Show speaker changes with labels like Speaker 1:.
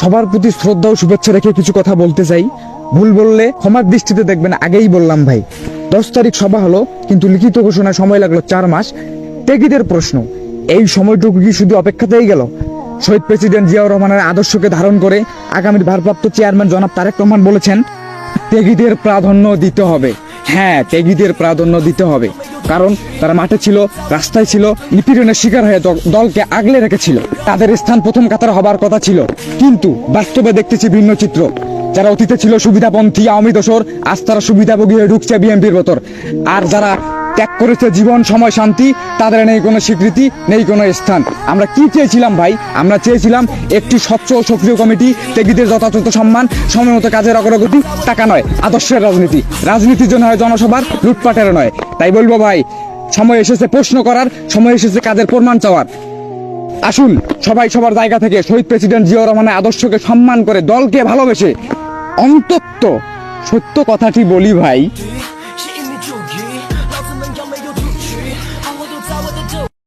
Speaker 1: সবার প্রতি শ্রদ্ধা ও শুভেচ্ছা রেখে কিছু কথা বলতে চাই। ভুল বললে ক্ষমার দৃষ্টিতে দেখবেন, আগেই বললাম ভাই। দশ তারিখ সভা হলো, কিন্তু লিখিত ঘোষণায় সময় লাগল চার মাস। টেকিদের প্রশ্ন, এই সময়টুকু কি শুধু অপেক্ষাতেই গেল? শহীদ প্রেসিডেন্ট জিয়াউর রহমানের আদর্শকে ধারণ করে আগামীর ভারপ্রাপ্ত চেয়ারম্যান জনাব তারেক রহমান বলেছেন ত্যাগীদের প্রাধান্য দিতে হবে। হ্যাঁ ত্যাগীদের প্রাধান্য দিতে হবে। কারণ তারা মাঠে ছিল, রাস্তায় ছিল, নিপীড়নের শিকার হয়ে দল- দলকে আগলে রেখেছিল। তাদের স্থান প্রথম কাতার হবার কথা ছিল। কিন্তু বাস্তবে দেখতেছি ভিন্ন চিত্র। যারা অতীতে ছিল সুবিধাপন্থী আওয়ামী দোসর আজ তারা সুবিধাভোগী হয়ে ঢুকছে বিএনপির ভেতর। আর যারা ত্যাগ করেছে জীবন, সময়, শান্তি, তাদের নেই কোনো স্বীকৃতি, নেই কোনো স্থান। আমরা কি চেয়েছিলাম ভাই? আমরা চেয়েছিলাম একটি স্বচ্ছ ও সক্রিয় কমিটি, ত্যাগীদের যথাযথ সম্মান, সময় মতো কাজের অগ্রগতি, টাকা নয়, আদর্শের রাজনীতি। রাজনীতির জন্য হয় জনসভার, লুটপাটের নয়। তাই বলব ভাই, সময় এসেছে প্রশ্ন করার, সময় এসেছে কাজের প্রমাণ চাওয়ার। আসুন, সবাই সবার জায়গা থেকে শহীদ প্রেসিডেন্ট জিয়াউর রহমানের আদর্শকে সম্মান করে দলকে ভালোবেসে অন্তত সত্য কথাটি বলি ভাই